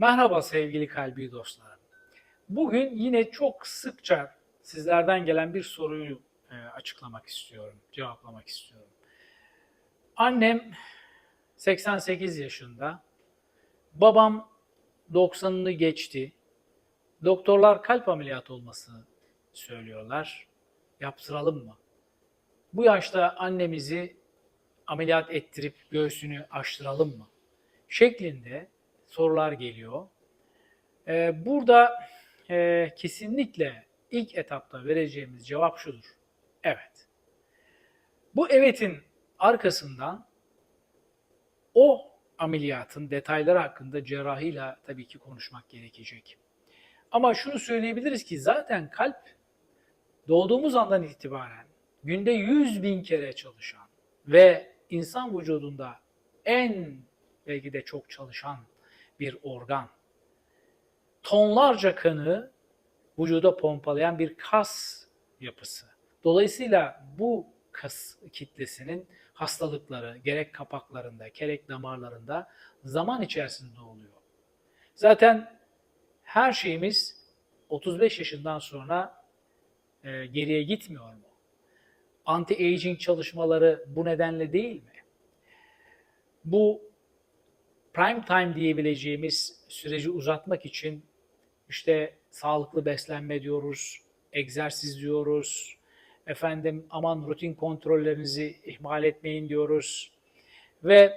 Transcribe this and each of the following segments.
Merhaba sevgili kalbi dostlarım. Bugün yine çok sıkça sizlerden gelen bir soruyu e, açıklamak istiyorum, cevaplamak istiyorum. Annem 88 yaşında, babam 90'ını geçti. Doktorlar kalp ameliyatı olmasını söylüyorlar. Yaptıralım mı? Bu yaşta annemizi ameliyat ettirip göğsünü açtıralım mı? Şeklinde sorular geliyor. Ee, burada e, kesinlikle ilk etapta vereceğimiz cevap şudur. Evet. Bu evetin arkasından o ameliyatın detayları hakkında cerrahıyla tabii ki konuşmak gerekecek. Ama şunu söyleyebiliriz ki zaten kalp doğduğumuz andan itibaren günde 100 bin kere çalışan ve insan vücudunda en belki de çok çalışan bir organ. Tonlarca kanı vücuda pompalayan bir kas yapısı. Dolayısıyla bu kas kitlesinin hastalıkları gerek kapaklarında gerek damarlarında zaman içerisinde oluyor. Zaten her şeyimiz 35 yaşından sonra e, geriye gitmiyor mu? Anti-aging çalışmaları bu nedenle değil mi? Bu prime time diyebileceğimiz süreci uzatmak için işte sağlıklı beslenme diyoruz, egzersiz diyoruz, efendim aman rutin kontrollerinizi ihmal etmeyin diyoruz ve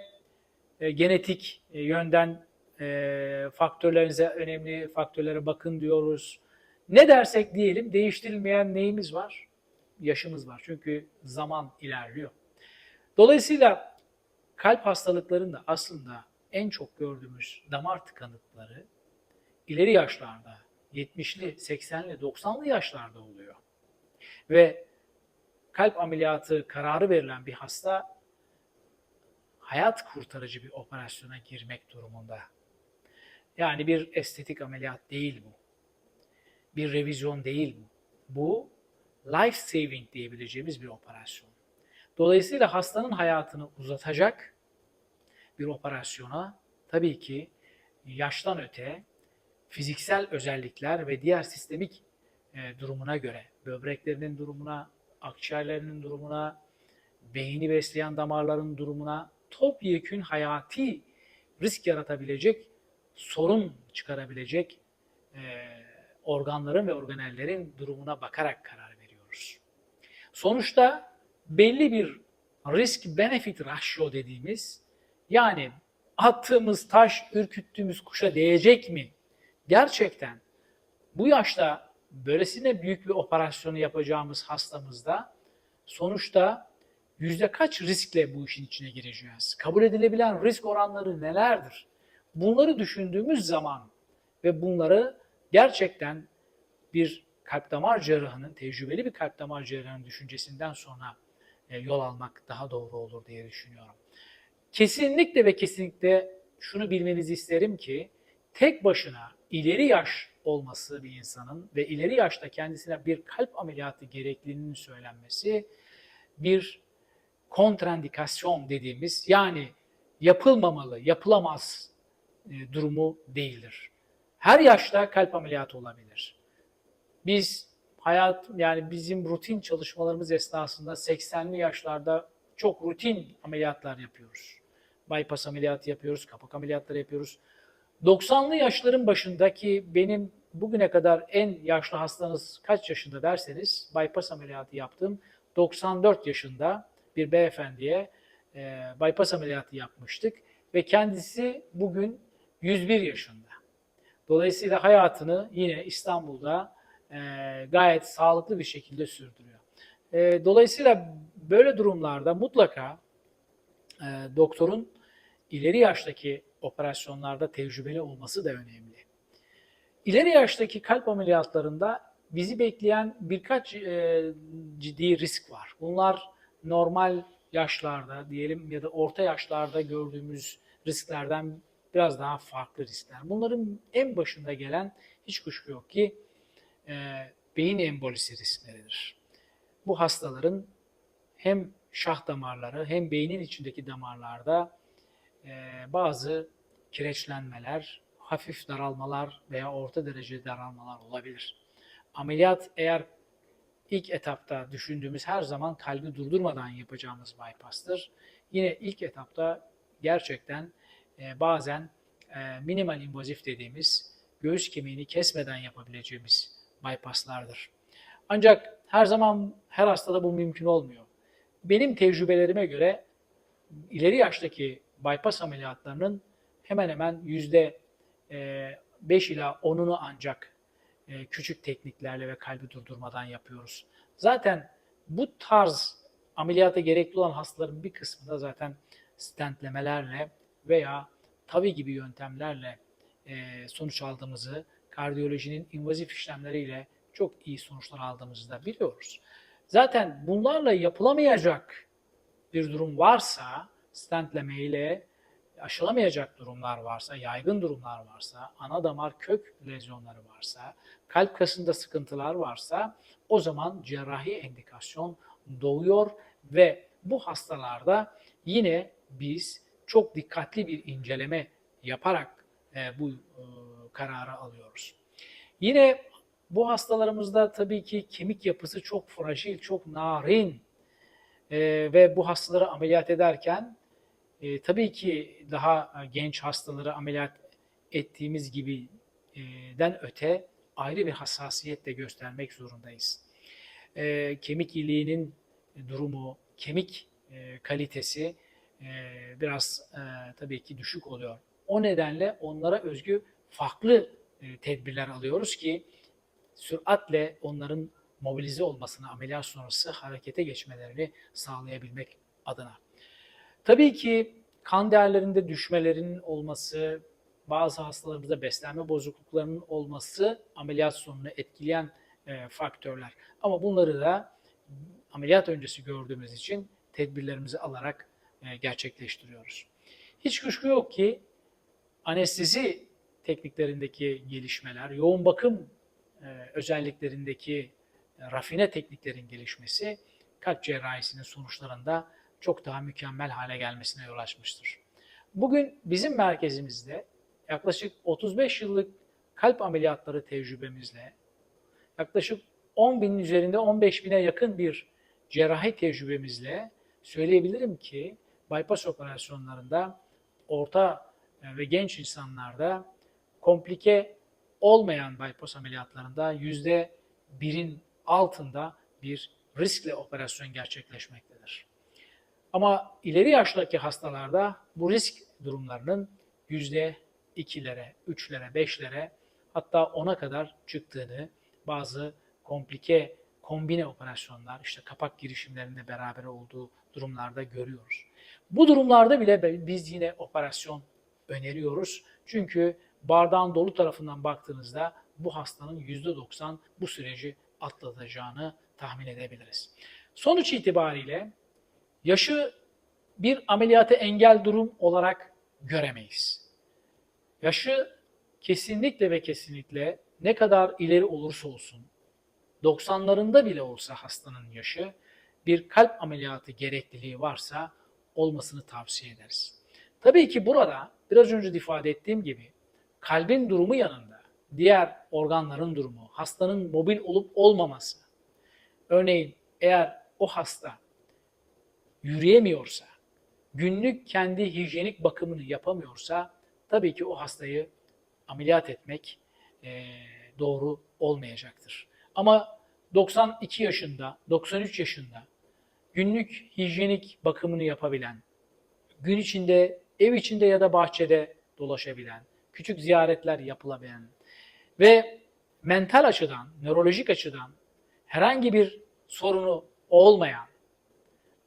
e, genetik e, yönden e, faktörlerinize önemli faktörlere bakın diyoruz. Ne dersek diyelim değiştirilmeyen neyimiz var? Yaşımız var. Çünkü zaman ilerliyor. Dolayısıyla kalp hastalıklarında aslında en çok gördüğümüz damar tıkanıkları ileri yaşlarda, 70'li, 80'li, 90'lı yaşlarda oluyor. Ve kalp ameliyatı kararı verilen bir hasta hayat kurtarıcı bir operasyona girmek durumunda. Yani bir estetik ameliyat değil bu. Bir revizyon değil bu. Bu life saving diyebileceğimiz bir operasyon. Dolayısıyla hastanın hayatını uzatacak bir operasyona tabii ki yaştan öte fiziksel özellikler ve diğer sistemik e, durumuna göre, böbreklerinin durumuna, akciğerlerinin durumuna, beyni besleyen damarların durumuna topyekün hayati risk yaratabilecek, sorun çıkarabilecek e, organların ve organellerin durumuna bakarak karar veriyoruz. Sonuçta belli bir risk-benefit ratio dediğimiz yani attığımız taş ürküttüğümüz kuşa değecek mi? Gerçekten bu yaşta böylesine büyük bir operasyonu yapacağımız hastamızda sonuçta yüzde kaç riskle bu işin içine gireceğiz? Kabul edilebilen risk oranları nelerdir? Bunları düşündüğümüz zaman ve bunları gerçekten bir kalp damar cerrahının, tecrübeli bir kalp damar cerrahının düşüncesinden sonra e, yol almak daha doğru olur diye düşünüyorum. Kesinlikle ve kesinlikle şunu bilmenizi isterim ki tek başına ileri yaş olması bir insanın ve ileri yaşta kendisine bir kalp ameliyatı gerekliliğinin söylenmesi bir kontrandikasyon dediğimiz yani yapılmamalı, yapılamaz e, durumu değildir. Her yaşta kalp ameliyatı olabilir. Biz hayat yani bizim rutin çalışmalarımız esnasında 80'li yaşlarda çok rutin ameliyatlar yapıyoruz. Bypass ameliyatı yapıyoruz, kapak ameliyatları yapıyoruz. 90'lı yaşların başındaki benim bugüne kadar en yaşlı hastanız kaç yaşında derseniz bypass ameliyatı yaptım. 94 yaşında bir beyefendiye e, bypass ameliyatı yapmıştık ve kendisi bugün 101 yaşında. Dolayısıyla hayatını yine İstanbul'da e, gayet sağlıklı bir şekilde sürdürüyor. E, dolayısıyla böyle durumlarda mutlaka e, doktorun ileri yaştaki operasyonlarda tecrübeli olması da önemli. İleri yaştaki kalp ameliyatlarında bizi bekleyen birkaç e, ciddi risk var. Bunlar normal yaşlarda diyelim ya da orta yaşlarda gördüğümüz risklerden biraz daha farklı riskler. Bunların en başında gelen hiç kuşku yok ki e, beyin embolisi riskleridir. Bu hastaların hem şah damarları hem beynin içindeki damarlarda bazı kireçlenmeler, hafif daralmalar veya orta derece daralmalar olabilir. Ameliyat eğer ilk etapta düşündüğümüz her zaman kalbi durdurmadan yapacağımız bypass'tır. Yine ilk etapta gerçekten e, bazen e, minimal invazif dediğimiz göğüs kemiğini kesmeden yapabileceğimiz bypasslardır. Ancak her zaman her hastada bu mümkün olmuyor. Benim tecrübelerime göre ileri yaştaki bypass ameliyatlarının hemen hemen yüzde 5 ila 10'unu ancak e, küçük tekniklerle ve kalbi durdurmadan yapıyoruz. Zaten bu tarz ameliyata gerekli olan hastaların bir kısmı da zaten stentlemelerle veya tabi gibi yöntemlerle e, sonuç aldığımızı, kardiyolojinin invazif işlemleriyle çok iyi sonuçlar aldığımızı da biliyoruz. Zaten bunlarla yapılamayacak bir durum varsa, stentleme ile aşılamayacak durumlar varsa, yaygın durumlar varsa, ana damar kök lezyonları varsa, kalp kasında sıkıntılar varsa o zaman cerrahi endikasyon doğuyor ve bu hastalarda yine biz çok dikkatli bir inceleme yaparak e, bu e, kararı alıyoruz. Yine bu hastalarımızda tabii ki kemik yapısı çok fragil, çok narin e, ve bu hastaları ameliyat ederken e, tabii ki daha genç hastaları ameliyat ettiğimiz gibi e, öte ayrı bir hassasiyet de göstermek zorundayız. E, kemik iliğinin durumu, kemik e, kalitesi e, biraz e, tabii ki düşük oluyor. O nedenle onlara özgü farklı e, tedbirler alıyoruz ki süratle onların mobilize olmasını, ameliyat sonrası harekete geçmelerini sağlayabilmek adına. Tabii ki kan değerlerinde düşmelerin olması, bazı hastalarımızda beslenme bozukluklarının olması ameliyat sonunu etkileyen e, faktörler. Ama bunları da ameliyat öncesi gördüğümüz için tedbirlerimizi alarak e, gerçekleştiriyoruz. Hiç kuşku yok ki anestezi tekniklerindeki gelişmeler, yoğun bakım e, özelliklerindeki e, rafine tekniklerin gelişmesi kalp cerrahisinin sonuçlarında çok daha mükemmel hale gelmesine yol açmıştır. Bugün bizim merkezimizde yaklaşık 35 yıllık kalp ameliyatları tecrübemizle yaklaşık 10 binin üzerinde 15 bine yakın bir cerrahi tecrübemizle söyleyebilirim ki bypass operasyonlarında orta ve genç insanlarda komplike olmayan bypass ameliyatlarında yüzde birin altında bir riskle operasyon gerçekleşmektedir. Ama ileri yaştaki hastalarda bu risk durumlarının yüzde ikilere, üçlere, beşlere hatta ona kadar çıktığını bazı komplike kombine operasyonlar, işte kapak girişimlerinde beraber olduğu durumlarda görüyoruz. Bu durumlarda bile biz yine operasyon öneriyoruz. Çünkü bardağın dolu tarafından baktığınızda bu hastanın %90 bu süreci atlatacağını tahmin edebiliriz. Sonuç itibariyle yaşı bir ameliyata engel durum olarak göremeyiz. Yaşı kesinlikle ve kesinlikle ne kadar ileri olursa olsun, 90'larında bile olsa hastanın yaşı bir kalp ameliyatı gerekliliği varsa olmasını tavsiye ederiz. Tabii ki burada biraz önce de ifade ettiğim gibi kalbin durumu yanında diğer organların durumu, hastanın mobil olup olmaması. Örneğin eğer o hasta yürüyemiyorsa, günlük kendi hijyenik bakımını yapamıyorsa tabii ki o hastayı ameliyat etmek e, doğru olmayacaktır. Ama 92 yaşında, 93 yaşında günlük hijyenik bakımını yapabilen, gün içinde, ev içinde ya da bahçede dolaşabilen, küçük ziyaretler yapılabilen ve mental açıdan, nörolojik açıdan herhangi bir sorunu olmayan,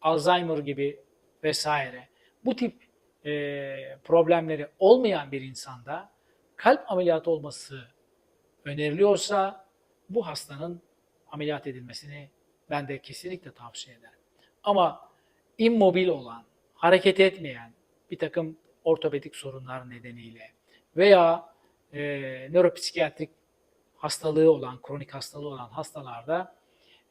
Alzheimer gibi vesaire bu tip e, problemleri olmayan bir insanda kalp ameliyatı olması öneriliyorsa bu hastanın ameliyat edilmesini ben de kesinlikle tavsiye ederim. Ama immobil olan, hareket etmeyen bir takım ortopedik sorunlar nedeniyle veya e, nöropsikiyatrik hastalığı olan, kronik hastalığı olan hastalarda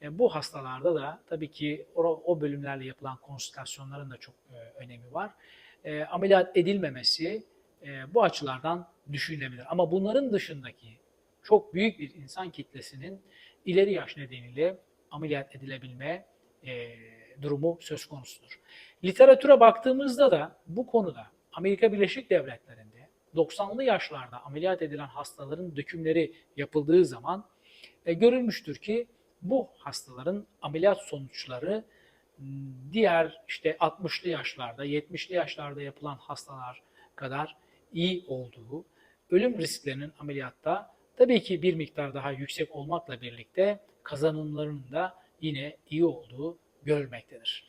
e, bu hastalarda da tabii ki o, o bölümlerle yapılan konsültasyonların da çok e, önemi var. E, ameliyat edilmemesi e, bu açılardan düşünülebilir. Ama bunların dışındaki çok büyük bir insan kitlesinin ileri yaş nedeniyle ameliyat edilebilme e, durumu söz konusudur. Literatüre baktığımızda da bu konuda Amerika Birleşik Devletleri'nde 90'lı yaşlarda ameliyat edilen hastaların dökümleri yapıldığı zaman e, görülmüştür ki bu hastaların ameliyat sonuçları diğer işte 60'lı yaşlarda, 70'li yaşlarda yapılan hastalar kadar iyi olduğu, ölüm risklerinin ameliyatta tabii ki bir miktar daha yüksek olmakla birlikte kazanımlarının da yine iyi olduğu görülmektedir.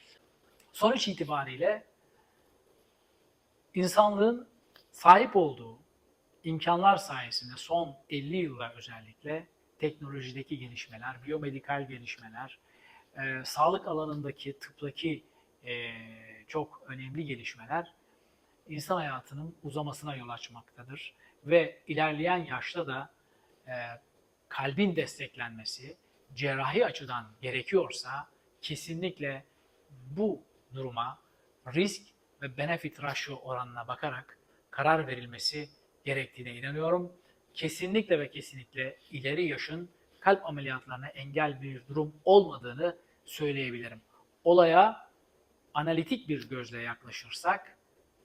Sonuç itibariyle insanlığın sahip olduğu imkanlar sayesinde son 50 yılda özellikle teknolojideki gelişmeler, biyomedikal gelişmeler, e, sağlık alanındaki, tıptaki e, çok önemli gelişmeler insan hayatının uzamasına yol açmaktadır. Ve ilerleyen yaşta da e, kalbin desteklenmesi cerrahi açıdan gerekiyorsa kesinlikle bu duruma risk ve benefit ratio oranına bakarak karar verilmesi gerektiğine inanıyorum. Kesinlikle ve kesinlikle ileri yaşın kalp ameliyatlarına engel bir durum olmadığını söyleyebilirim. Olaya analitik bir gözle yaklaşırsak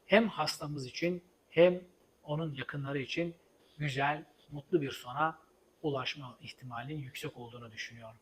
hem hastamız için hem onun yakınları için güzel, mutlu bir sona ulaşma ihtimalinin yüksek olduğunu düşünüyorum.